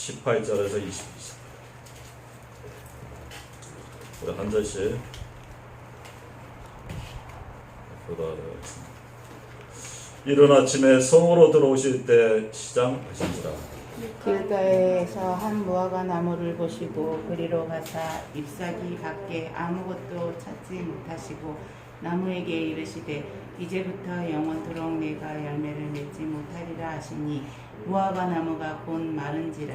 18절에서 22절. 우리 한 절씩 보도록 하겠습니다. 이른 아침에 성으로 들어오실 때 시장하신지라 길가에서 한 무화과 나무를 보시고 그리로 가사 잎사귀 밖에 아무것도 찾지 못하시고 나무에게 이르시되 이제부터 영원토록 내가 열매를 맺지 못하리라 하시니 무화과 나무가 곧 마른지라.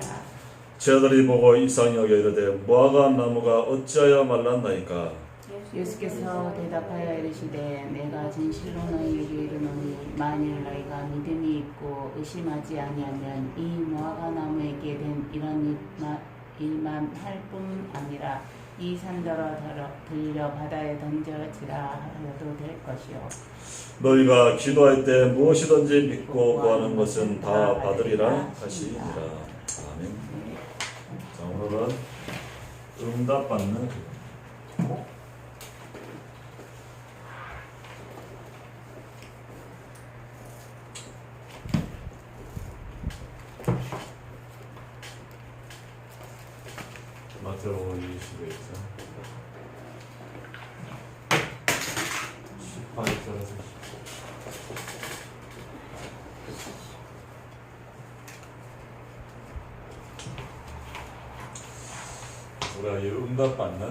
제자들이 보고 이상히 여겨 이르되 무화과 나무가 어찌하여 말랐나이까? 예수께서 대답하여 이르시되 내가 진실로 너희에게 이르노니 만일 너희가 믿음이 있고 의심하지 아니하면 이 무화과 나무에게 된 이런 일마- 일만 할 뿐 아니라 이 산더러 들어- 들려 바다에 던져지라 하여도 될 것이요 너희가 기도할 때 무엇이든지 믿고 구하는 것은 다 받으리라 하시니라 아멘. 자 오늘은 응답받는 기도. 마태복음 21장 18절에서 우리가 이 응답받는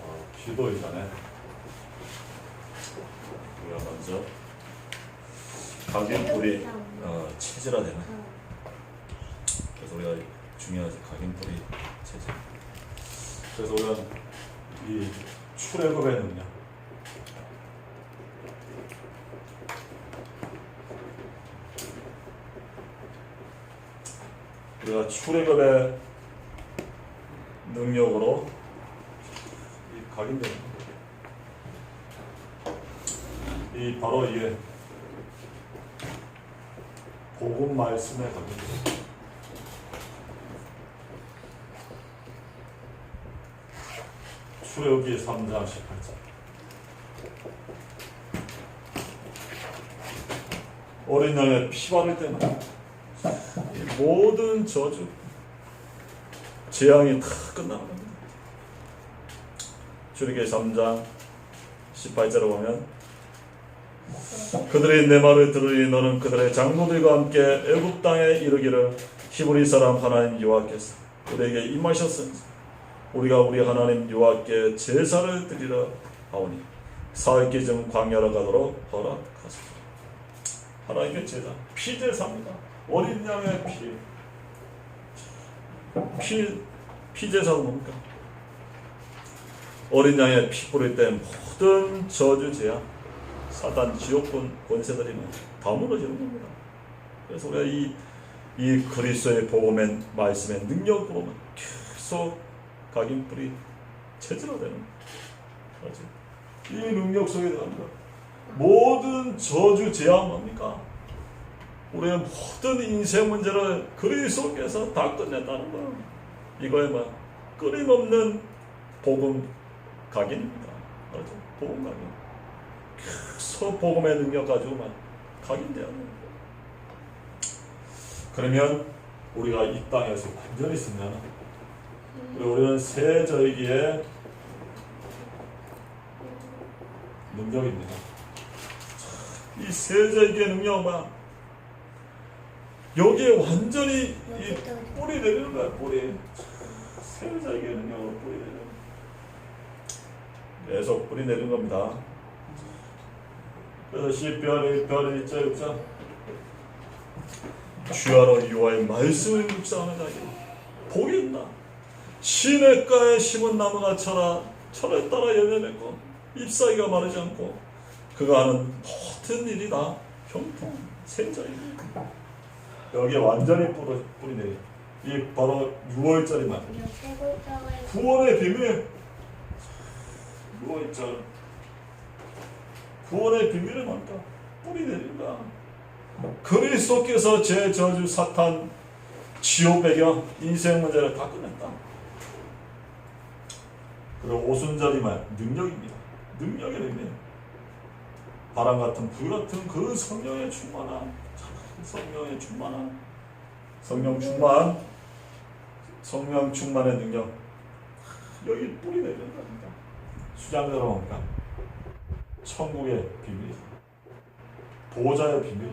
어, 기도 이전에 우리가 먼저 각인뿌리 어, 체질화되는 그래서 우리가 중요하지 각인뿌리 체질 그래서 우리가 이 출애굽의 능력 우리가 출애굽의 능력으로 이 각인되는. 이 바로 이게 복음 말씀에 각인돼요. 출 애굽기 3장 18절 어린 양의 피 바를 때마다 이 모든 저주 재앙이 다 끝나는 겁니다. 출애굽기 3장 18절을 보면 그들이 내 말을 들으니 너는 그들의 장로들과 함께 애굽 땅에 이르기를 히브리 사람 하나님 여호와께서 우리에게 임하셨으니 우리가 우리 하나님 여호와께 제사를 드리러 하오니 사흘기 좀 광야로 가도록 허락하소서 하나님의 제사 피제사입니다 어린 양의 피 피, 피제사가 뭡니까? 어린 양의 피 뿌릴 때 모든 저주 재앙, 사단 지옥군 권세들이 다 무너지는 겁니다. 그래서 우리가 이, 이 그리스도의 복음의 말씀의 능력으로만 계속 각인 뿌리 체질화되는 거죠. 이 능력 속에 들어갑니다. 모든 저주 재앙 뭡니까? 우리의 모든 인생 문제를 그리스도께서 다 끝냈다는 거예요. 이거에만 끊임없는 복음 각인입니다. 그렇죠? 복음 각인. 계속 복음의 능력 가지고만 각인돼야 돼요. 그러면 우리가 이 땅에서 완전히 있으면 우리 우리는 새 절기의 능력입니다. 이새 절기의 능력만 여기에 완전히 이 뿌리 내리는 거야 뿌리 새 절기의 능력으로 뿌리 내리는. 계속 뿌리 내리는 겁니다. 그래서 시편의 별의 일자 육자 주야로 유아의 말씀을 묵상하는 자에게 복이 있나 시냇가에 심은 나무가 철아 철에 따라 열매 맺고 잎사귀가 마르지 않고 그가 하는 모든 일이 다 형통 생자입니다. 여기에 완전히 뿌리, 뿌리 내리 이 바로 6월절이 말 구원의 비밀 6월절 구원의 비밀은 뭘까? 뿌리 내린다. 그리스도께서 제 저주 사탄 지옥 배경 인생 문제를 다 끝냈다. 그리고 오순절이만 능력입니다. 의미. 바람 같은 불 같은 그 성령의 충만한 성령의 충만한 성령 충만 성령 충만의 능력 여기 뿌리 내리는 겁니다. 수장대로 뭡니까? 천국의 비밀, 보좌의 비밀,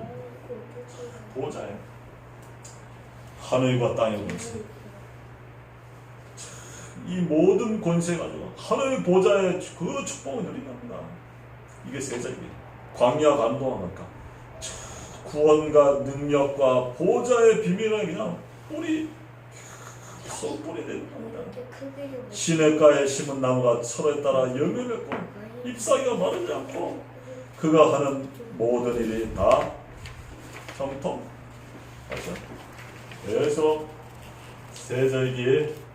보좌의 하늘과 땅의 권세. 이 모든 권세 가지고 하늘 보좌의 그 축복을 누리는 겁니다. 이게 세자입니다. 광야 감동하니까 구원과 능력과 보좌의 비밀을 그냥 뿌리 쏙 뿌리 내는 겁니다. 시냇가에 심은 나무가 서로에 따라 열매 맺고 잎사귀가 마르지 않고 그가 하는 모든 일이 다 형통 맞죠? 그래서 세절기에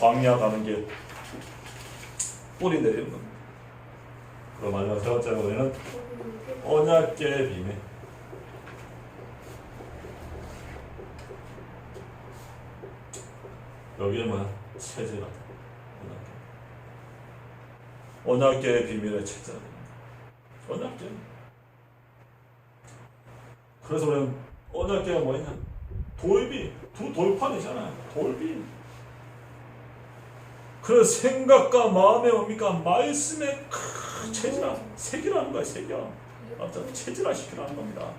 광야 가는 게 뿌리 내리는 겁니다. 그럼 마지막 세 번째 노래는 언약계의 비밀. 여기에 뭐야? 체제가 언약계. 언약계의 비밀의 체제가 언약계. 그래서 우리는 언약계가 뭐냐? 돌비, 두 돌판이잖아요. 돌비. 그래서 생각과 마음의 뭡니까? 말씀의 크 체질화, 색이라는 거야, 색이야. 맞죠? 체질화 시키라는 겁니다.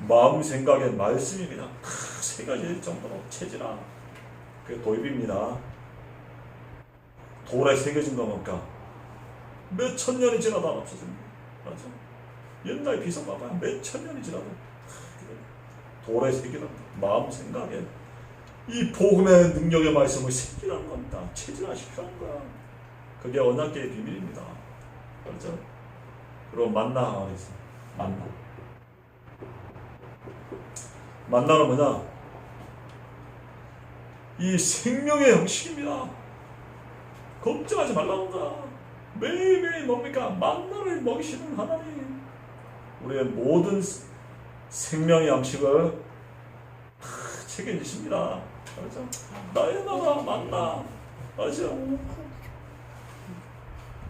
마음 생각에 말씀이 그냥 크 새겨질 정도로 체질화. 그게 도입입니다. 돌에 새겨진 거 뭡니까? 몇 천 년이 지나도 안 없어집니다. 맞죠? 옛날 비석 봐봐요. 몇 천 년이 지나도 돌에 새기는 마음 생각에 이 복음의 능력의 말씀을 새기라는 겁니다. 체질화시키라는 거야. 그게 언약계의 비밀입니다. 그렇죠? 그리고 만나 하나 있어. 만나. 만나는 뭐냐? 이 생명의 형식입니다. 걱정하지 말라고 한다. 매일매일 뭡니까? 만나를 먹이시는 하나님. 우리의 모든 생명의 양식을 다 책임지십니다. 그렇죠? 나의 나라 만나. 맞죠?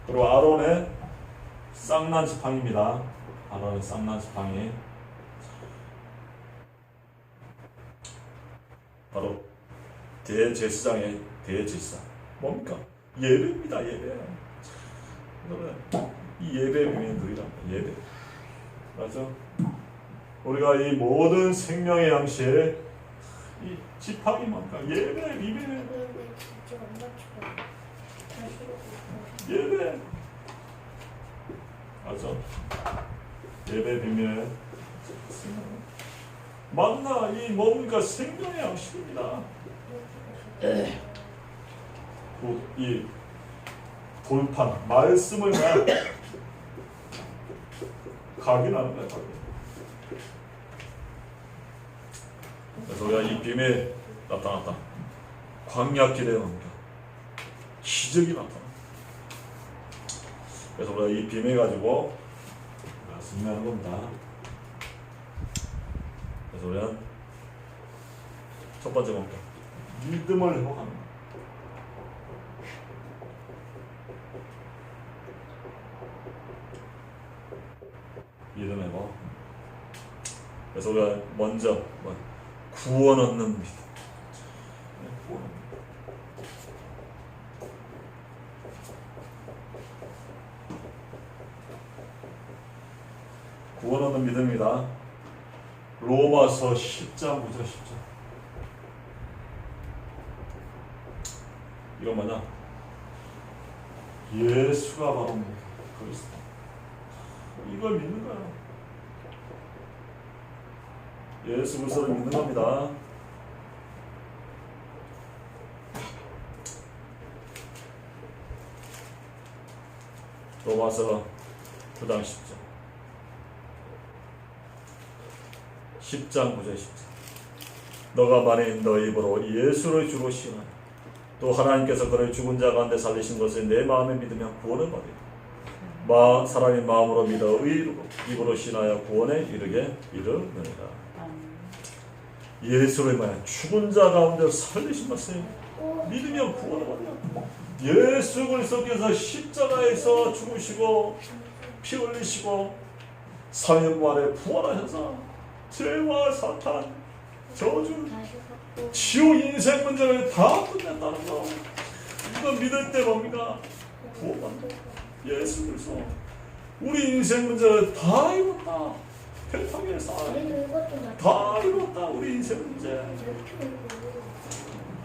그리고 아론의 쌍난 지팡입니다. 아론의 쌍난 지팡이. 바로 대제사장의 대제사. 뭡니까? 예배입니다. 예배. 이 예배 누리란 예배. 맞죠? 우리가 이 모든 생명의 양식에 이 지팡이 뭡니까? 예배 비밀. 예배. 맞죠? 예배 비밀. 만나 이 뭡니까? 생명의 양식입니다. 그, 이 돌판 말씀을 그냥 각인하는 거야. 각인. 그래서 우리가 이 빔에 나타났다. 광약길에 옵니다. 기적이 나타나. 그래서 우리가 이 빔에 가지고 승리하는 겁니다. 그래서 우리는 첫 번째 뭡니까? 믿음을 거. 믿음 회복. 그래서 우리가 먼저 뭐 구원 얻는 믿음. 네, 구원 얻는 믿음. 구원 얻는 믿음입니다. 로마서 10장 9절 10절. 이거 뭐냐? 예수가 바로 그리스도. 이걸 믿는 거야. 예수 그리스도를 믿는 겁니다. 로마서 9장 10절. 10장 9절 10절. 너가 만일 너 입으로 예수를 주로 신하여 또 하나님께서 그를 죽은 자 가운데 살리신 것을 내 마음에 믿으면 구원을 받으리. 마 사람이 마음으로 믿어 의로 입으로 신하여 구원에 이르게 이르느니라. 예수를 말해 죽은 자 가운데 살리신 것을 믿으면 구원을 받으라. 예수 그리스도께서 십자가에서 죽으시고 피 흘리시고 사흘 만에 부활하셔서 죄와 사탄 저주 지옥 인생 문제를 다 끝냈다는 거 이거 믿을 때 뭡니까? 구원받는 예수 그리스도 우리 인생 문제를 다 이뤘다 쌓아 다 이뤘다 우리 인생 문제.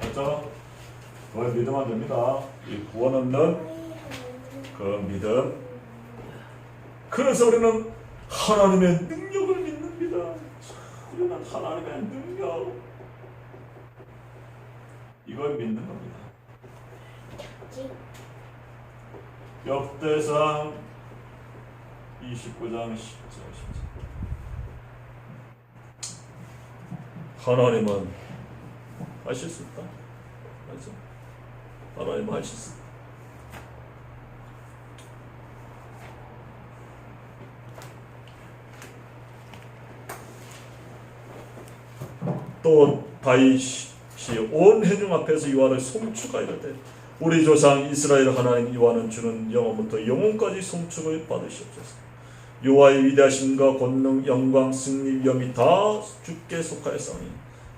알죠? 그걸 믿으면 안 됩니다. 이 구원 없는 그 믿음. 그래서 우리는 하나님의 능력을 믿습니다. 우리는 하나님의 능력. 이걸 믿는 겁니다. 역대상 29장 10절 10절 하나님은 하실 수 있다 맞죠? 하나님은 하실 수 있다 또 다윗이 온 회중 앞에서 여호와를 송축하 이르되 우리 조상 이스라엘 하나님 여호와는 주는 영원부터 영원까지 송축을 받으시옵소서. 여호와의 위대하심과 권능, 영광, 승리, 위엄이 다 주께 속하였사오니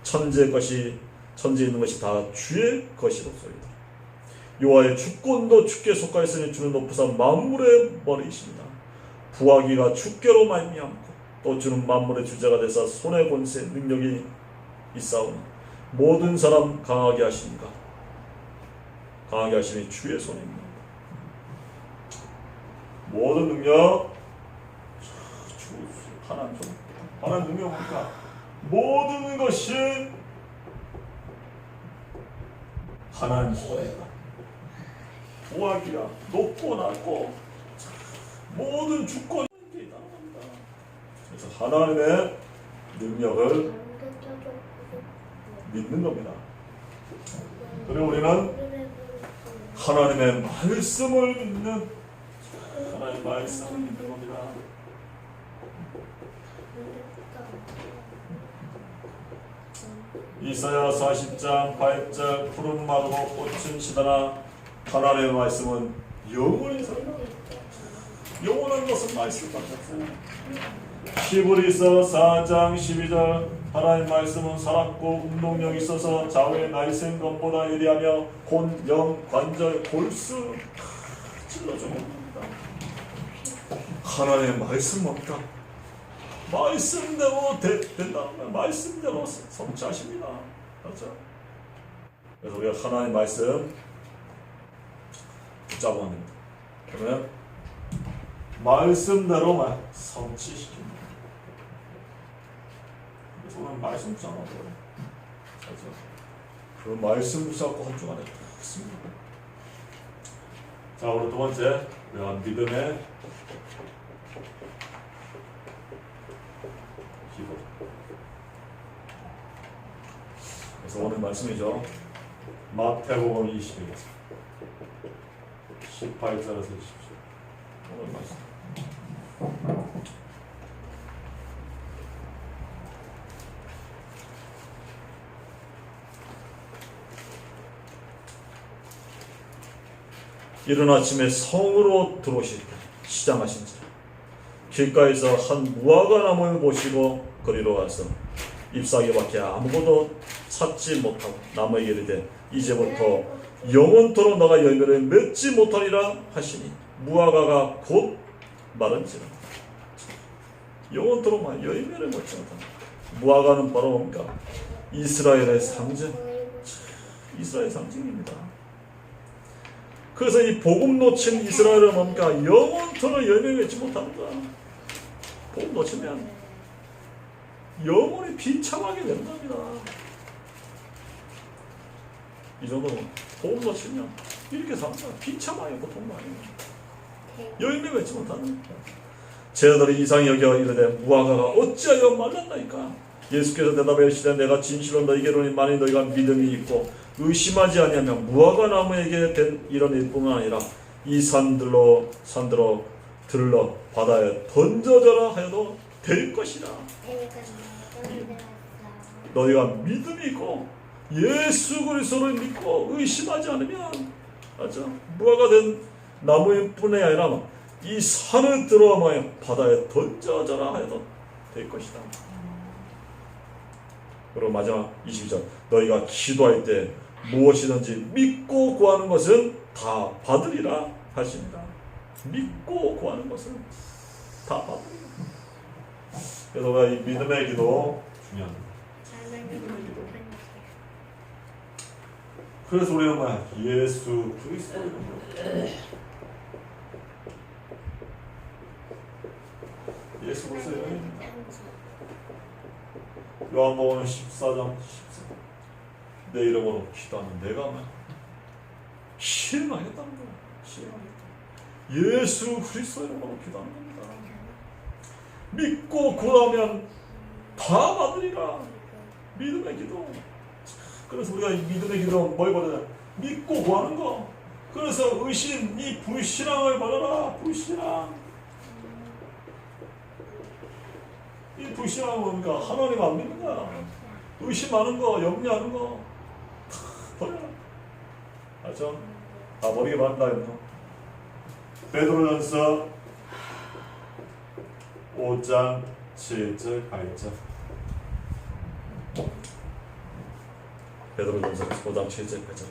천재 것이 천지에 있는 것이 다 주의 것이로소이다. 여호와의 주권도 주께 속하였으니 주는 높으사 만물의 머리이십니다. 부하기가 주께로 말미암고 또 주는 만물의 주자가 되사 손의 권세 능력이 있사오니 모든 사람 강하게 하시니까 강하게 하시니 주의 손입니다. 모든 능력 주 하나님 손 하나님 능력 뭡니까? 모든 것이 하나님 손이다. 부하기가 높고 낮고 모든 주권이 있다는 겁니다. 그래서 하나님의 능력을 믿는 겁니다. 그리고 우리는 하나님의 말씀을 믿는 하나님의 말씀을 믿는 겁니다. 이사야 40장 8절 푸른 마르고 꽃은 시다나 하나님의 말씀은 영원히 살다. 영원한 것은 말씀밖에 없어요. 히브리서 4장 12절 하나님 말씀은 살았고 운동력이 있어서 좌우의 날쌘 것보다 예리하며 곤, 영, 관절, 골수 찔러주는 겁니다. 하나님의 말씀 없다. 말씀대로 되, 된다면 말씀대로 성취하십니다. 그렇죠? 그래서 우리가 하나님의 말씀 붙잡아야 됩니다. 그러면 말씀대로만 성취시킵니다. 그래서 오늘 말씀 붙잡아야 돼요. 그래서 그 말씀 붙잡고 한 주간에 됐습니다. 자, 오늘 두 번째, 우리가 믿음의 기도. 그래서 오늘 말씀이죠. 마태복음 21장 18절에서 20절. 오늘 말씀. 이른 아침에 성으로 들어오실 때 시장하신지라 길가에서 한 무화과 나무를 보시고 거리로 가서 잎사귀밖에 아무것도 찾지 못하고 나무에게 이르되 이제부터 영원토록 너가 열매를 맺지 못하리라 하시니 무화과가 곧 마른지라 영원토록만 열매를 맺지 못한다 무화과는 바로 뭡니까 이스라엘의 상징. 이스라엘 상징입니다. 그래서 이 복음 놓친 이스라엘은 뭡니까 영원토록 열매 맺지 못합니다. 복음 놓치면 영원히 비참하게 된답니다 이 정도로 복음 놓치면 이렇게 삽니다 비참하게 고통 많이 열매 맺지 못하는 제자들이 이상히 여겨 이르되 무화과가 어찌하여 말랐나이까? 예수께서 대답하여 시되 내가 진실로 너희게로니 만일 너희가 믿음이 있고 의심하지 아니하면 무화과 나무에게 된 이런 일뿐만 아니라 이 산들로 산들로 들러 바다에 던져져라 하여도 될 것이라. 너희가 믿음이 있고 예수 그리스도를 믿고 의심하지 않으면 맞죠? 무화과 된 나무일 뿐이 아니라 이 산을 들어와며 바다에 던져져라 해도 될 것이다. 그리고 마지막 22절 너희가 기도할 때 무엇이든지 믿고 구하는 것은 다 받으리라 하십니다. 믿고 구하는 것은 다 받으리라. 그래서 우리가 이 믿음의 기도 중요합니다. 그래서 우리는 뭐야? 예수 그리스도 예수 영입니다. 요한복음 14장 14. 내 이름으로 기도하는 내가 만 실망했다는 거야. 실망했다. 예수 그리스도 이름으로 기도하는 겁니다. 믿고 구하면 다 받으리라. 믿음의 기도. 그래서 우리가 이 믿음의 기도 뭘 버려야 믿고 구하는 거. 그래서 의심, 이 불신앙을 버려라. 불신앙. 이 불신앙은 뭡니까? 하나님 안 믿는 거야. 의심하는 거, 염려하는 거, 다 버려라. 알죠? 다 버리기 바란다, 여러분. 베드로전서 5장 7절, 8절. 베드로전서 5장 7절, 8절.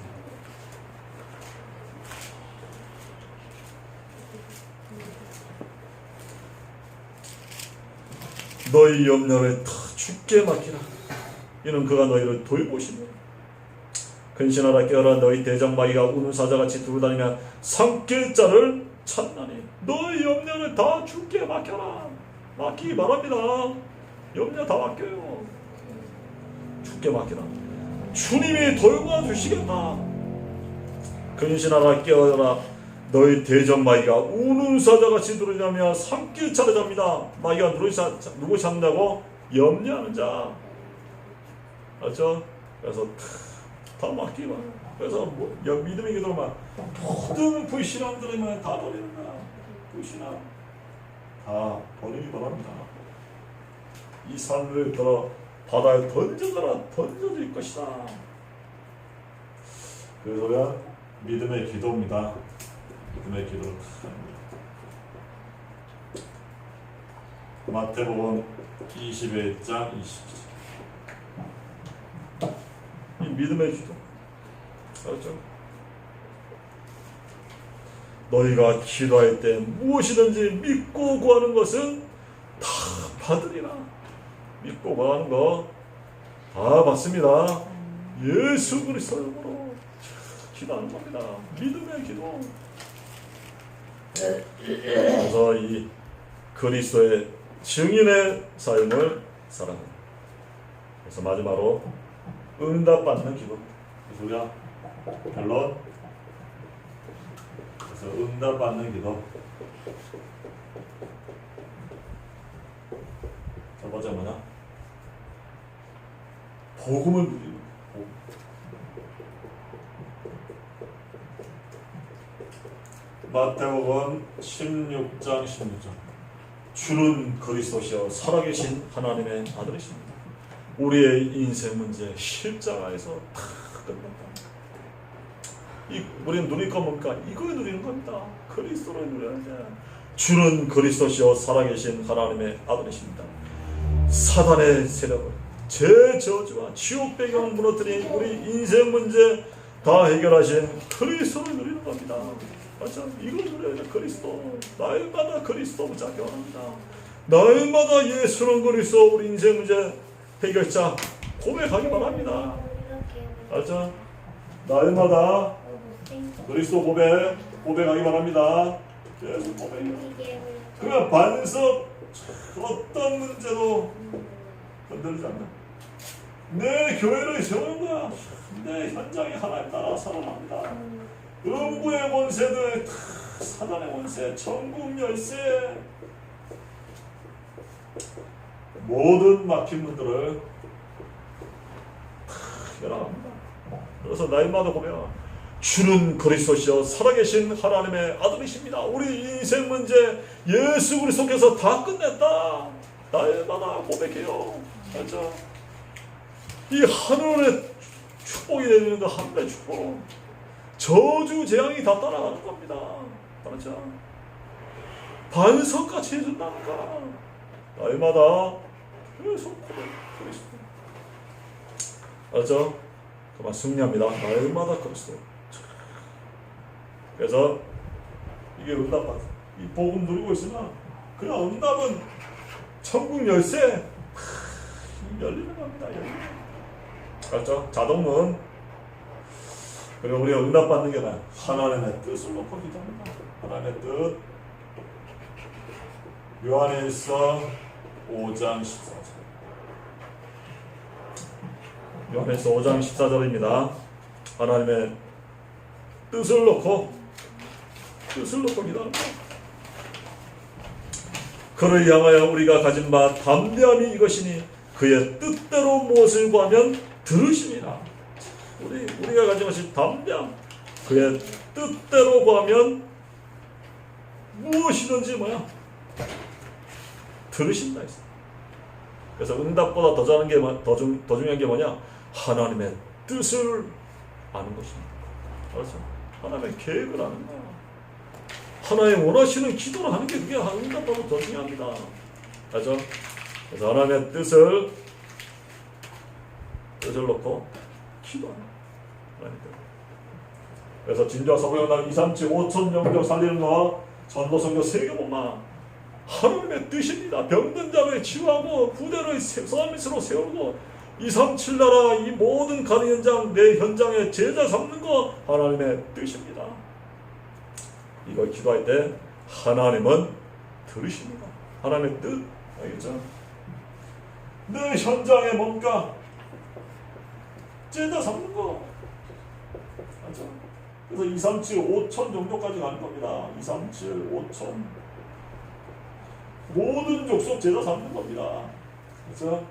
너희 염려를 다 죽게 맡기라. 이는 그가 너희를 돌보시며 근신하라 깨어라 너희 대장마귀가 우는 사자같이 두고 다니며 산길자를 찾나니 너희 염려를 다 죽게 맡겨라. 맡기기 바랍니다. 염려 다 맡겨요. 죽게 맡기라. 주님이 돌봐 주시겠다. 근신하라 깨어라 너희 대적 마귀가 우는 사자같이 누르냐며 산길 차례잡니다. 마귀가 누구, 잡는다고? 염려하는 자. 알죠? 그래서 다 맡기마. 그래서 뭐, 여- 믿음의 기도만 모든 불신앙들이면 다 버리는 거야. 불신앙 다 버리기 바랍니다. 이 산을 들어 바다에 던져져라 던져질 것이다. 그래서 우리가 믿음의 기도입니다. 믿음의 기도를 합니다. 마태복음 21장 20절 이 믿음의 기도 알죠? 너희가 기도할 때 무엇이든지 믿고 구하는 것은 다 받으리라 믿고 구하는 거다 받습니다 예수 그리스도 이름으로 기도하는 겁니다 믿음의 기도 그래서 이 그리스도의 증인의 삶을 살아갑니다. 그래서 마지막으로 응답받는 기도. 그래서 우리가. 그래서 응답받는 기도. 첫 번째 뭐냐? 복음을 누리는 거. 복음. 마태복음 16장 16절 주는 그리스도시여 살아계신 하나님의 아들이십니다. 우리의 인생 문제 십자가에서 다 끝났다. 이 우리는 누릴 건 뭡니까? 이걸 누리는 겁니다. 그리스도를 누려야 돼. 주는 그리스도시여 살아계신 하나님의 아들이십니다. 사단의 세력을 제 저주와 지옥 배경 무너뜨린 우리 인생 문제 다 해결하신 그리스도를 누리는 겁니다. 맞죠? 이걸 누려야 돼. 그리스도. 날마다 그리스도 원합니다. 날마다 예수는 그리스도 우리 인생 문제 해결자 고백하기 바랍니다. 맞죠? 날마다 그리스도 고백 고백하기 바랍니다. 예수 고백이요. 그러면 반석 어떤 문제도 건들지 않는다. 내 교회를 세우는 거야. 내 현장이 하나님 나라 살아납니다. 음부의 권세들, 다 사단의 권세, 천국 열쇠, 모든 막힌 문들을 다 열어갑니다. 그래서 날마다 보면 주는 그리스도시여 살아계신 하나님의 아들이십니다. 우리 인생 문제 예수 그리스도께서 다 끝냈다. 날마다 고백해요. 맞죠? 이 하늘의 축복이 거 하늘의 축복. 저주 재앙이 다 따라가는 겁니다. 맞죠? 반석같이 해준다니까. 날마다 계속 그리스도. 알았죠? 그만 승리합니다. 날마다 그리스도. 그래서 이게 응답받. 이 복음 누리고 있으면 그냥 응답은 천국 열쇠 하, 열리는 겁니다. 열리는. 알았죠? 자동문. 그리고 우리가 응답받는 게 뭐야? 하나님의 뜻을 놓고 기도합니다. 하나님의 뜻. 요한일서 5장 14절. 요한일서 5장 14절입니다. 하나님의 뜻을 놓고 뜻을 놓고 기도합니다. 그를 향하여 우리가 가진 바 담대함이 이것이니 그의 뜻대로 무엇을 구하면 들으심이라. 우리 우리가 가진 것이 담대함. 그의 뜻대로 구하면 무엇이든지 뭐야 들으신다 했어. 그래서 응답보다 더 잘하는 게 뭐- 더, 중요한 게 뭐냐? 하나님의 뜻을 아는 것입니다. 알았어? 하나님의 계획을 아는 거야. 하나님 원하시는 기도를 하는 게 그게 응답보다 더 중요합니다. 알죠? 그래서 하나님의 뜻을 뜻을 놓고 기도하는. 그래서 진주와 서부영당 2, 3, 7, 5천 영역 살리는 거와 전도성교 세계본만 하나님의 뜻입니다. 병든 자를 치유하고 부대를 서밋으로 세우고 2, 3, 7 나라 이 모든 가는 현장 내 현장에 제자 삼는 거 하나님의 뜻입니다. 이걸 기도할 때 하나님은 들으십니다. 하나님의 뜻 알겠죠? 내 현장에 뭔가 제자 삼는 거 맞죠? 그래서 2, 3, 7, 5천 정도까지 가는 겁니다. 2, 3, 7, 5천 모든 족속 제자 삼는 겁니다. 그래서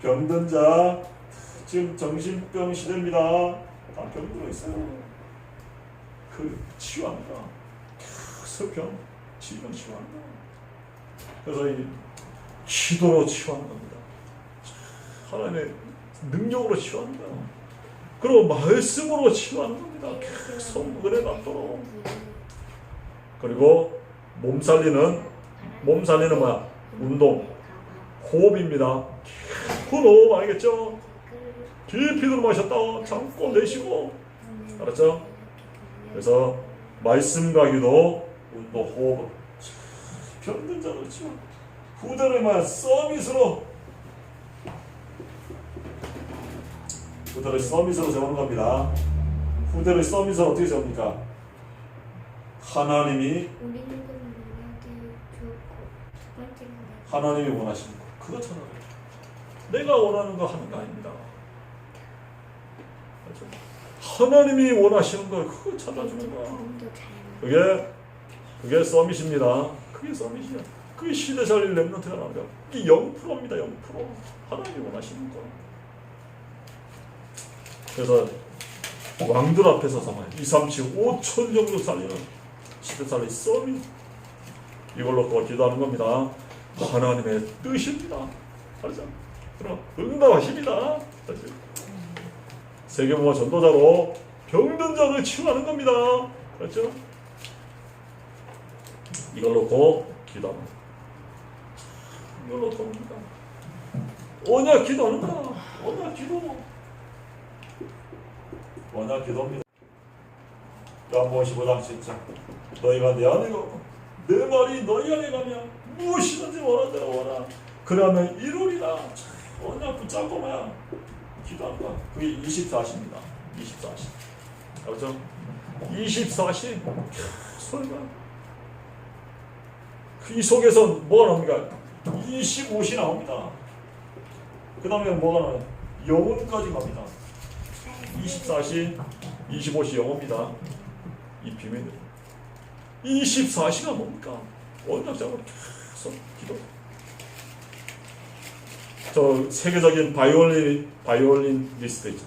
병든 자 지금 정신병 시대입니다. 다 병들어 있어요. 그 치유합니다. 서병 치유병 치유합니다. 그래서 이 기도로 치유하는 겁니다. 하나님의 능력으로 치유합니다. 그리고 말씀으로 치유하는 겁니다. 계속 은혜 받도록. 그리고 몸 살리는 몸 살리는 뭐야? 운동, 호흡입니다. 그 호흡 알겠죠? 깊이 들어 마셨다 참고 내쉬고 알았죠? 그래서 말씀과 기도, 운동, 호흡 병든 자로 치워 후대를 말 서밋으로 후대를 서밋으로 세우는 겁니다. 후대를 서밋으로 어떻게 세웁니까? 하나님이 하나님이 원하시는 거 그거 찾아라. 내가 원하는 거 하는 거 아닙니다. 그렇죠? 하나님이 원하시는 거 그거 찾아주는 거야. 그게 그게 서밋입니다. 그게 서밋이야. 그게 시대 살릴 렘넌트가 나옵니다. 이게 0%입니다. 0%. 하나님이 원하시는 거. 그래서 왕들 앞에서 정말 2, 3, 7, 5천 정도 살리는 시대 살릴 서밋 이걸로 또 기도하는 겁니다. 하나님의 뜻입니다. 알죠? 그럼 응답하십니다. 세계보화 전도자로 병든 자를 치유하는 겁니다. 그렇죠? 이걸 놓고 기도하는. 이걸 놓고 합니다. 언약 기도하는 거야. 언약 기도. 언약 기도입니다. 요한복음 15장 7장 너희가 내 안에 가고 내 말이 너희 안에 가면 무엇이든지 원하는 대로 원하 그러면 이루리라 언약 붙잡고 기도하는 거야 그게 24시입니다 24시 알죠? 24시 설마 이 속에서 뭐가 나옵니까? 25시 나옵니다. 그 다음에 뭐가 나와요? 영혼까지 갑니다. 24시, 25시 영혼입니다. 이 비밀들. 24시가 뭡니까? 원작자로 계속 기도. 저 세계적인 바이올린, 바이올린 리스트 있죠.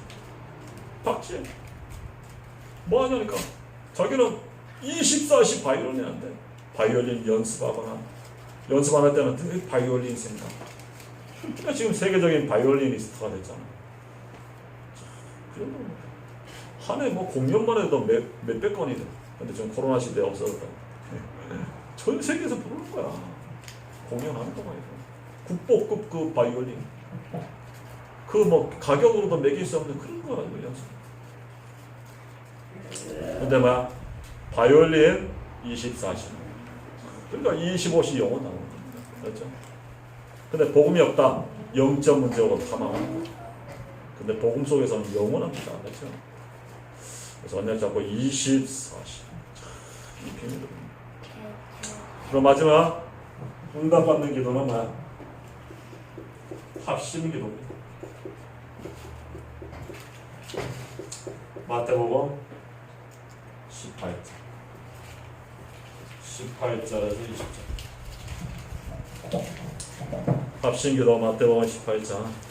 박지. 뭐 하냐니까. 자기는 24시 바이올린 한대. 바이올린 연습하거나 연습 안할 때는 늘 바이올린 생각. 그러니까 지금 세계적인 바이올리니스트가 됐잖아. 그 정도로 한해 뭐 공연만 해도 몇, 몇백 건이 돼. 근데 지금 코로나 시대에 없어졌다. 전 세계에서 부르는 거야. 공연하는 해도. 국보급 그 바이올린. 그 뭐 가격으로도 매길 수 없는 그런 거라고요. 근데 뭐야? 바이올린 24시. 그러니까 25시 영어 나오는 겁니다. 그렇죠? 근데 복음이 없다. 영적 문제로 타망합니다. 근데 복음 속에서는 영원합니다. 그렇죠? 그래서 언약 잡고 24시. 이 비밀입니다. 그럼 마지막 응답받는 기도는 뭐야? 합심 기도입니다. 마태복음 18장 18절에서 20절 합심기도 마태복음 18장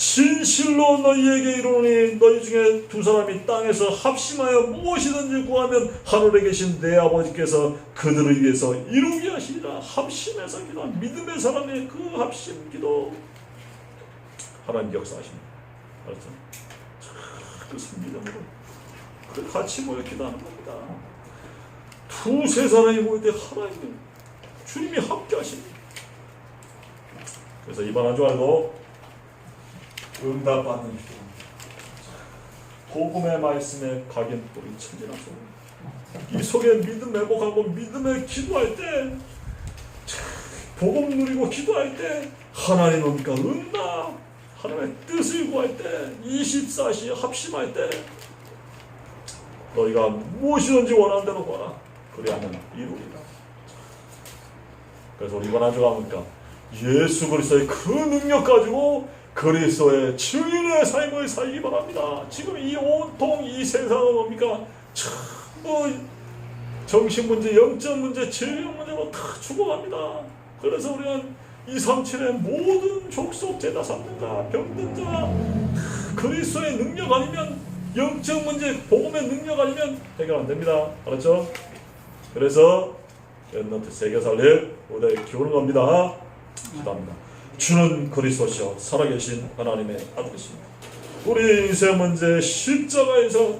진실로 너희에게 이르노니 너희 중에 두 사람이 땅에서 합심하여 무엇이든지 구하면 하늘에 계신 내 아버지께서 그들을 위해서 이루게 하시리라 합심해서 기도 믿음의 사람의 그 합심 기도. 하나님 역사하십니다. 알았죠? 그 믿음으로 그 같이 모여 기도하는 겁니다. 두세 사람이 모일 때 하나님 주님이 함께 하십니다. 그래서 이번 한주 알고 응답받는 기도. 복음의 말씀에 각인 뿌리 천지나서. 이 속에 믿음 회복하고 믿음에 기도할 때 참, 복음 누리고 기도할 때 하나님 오니까 응답 하나님의 뜻을 구할 때 24시 합심할 때 너희가 무엇이든지 원하는 대로 구하라. 그리하면 이루리라. 그래서 우리 이번 한 주가 뭡니까? 예수 그리스도의 그 능력 가지고 그리스도의 증인의 삶을 살기 바랍니다. 지금 이 온통 이 세상은 뭡니까? 전부 정신 문제, 영적 문제, 질병 문제로 다 죽어갑니다. 그래서 우리는 237의 모든 족속 제다 삼는다 병든 자 그리스도의 능력 아니면 영적 문제, 복음의 능력 아니면 해결 안 됩니다. 알았죠? 그래서 연노트 세계 살릴 우리 키우는 겁니다. 기도합니다. 주는 그리스도시요 살아계신 하나님의 아들이십니다. 우리 인생 문제 십자가에서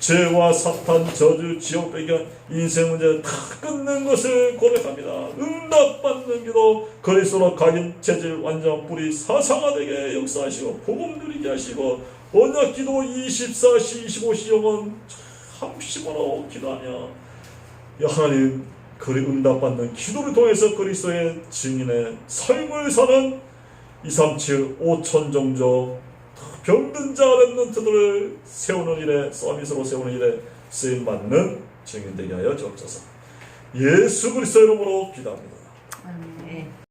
죄와 사탄 저주 지옥 배경 인생 문제 다 끊는 것을 고백합니다. 응답받는 기도 그리스도로 각인 체질 완전 뿌리 사상화되게 역사하시고 복음 누리게 하시고 언약 기도 24시 25시 영원 함심으로 기도하며 야 하나님 그리 응답받는 기도를 통해서 그리스도의 증인의 사는 237 5천 종족 병든 자 랩런트들을 세우는 일에 서비스로 세우는 일에 쓰임 받는 증인 되게 하여 주옵소서. 예수 그리스도 이름으로 기도합니다. 아멘.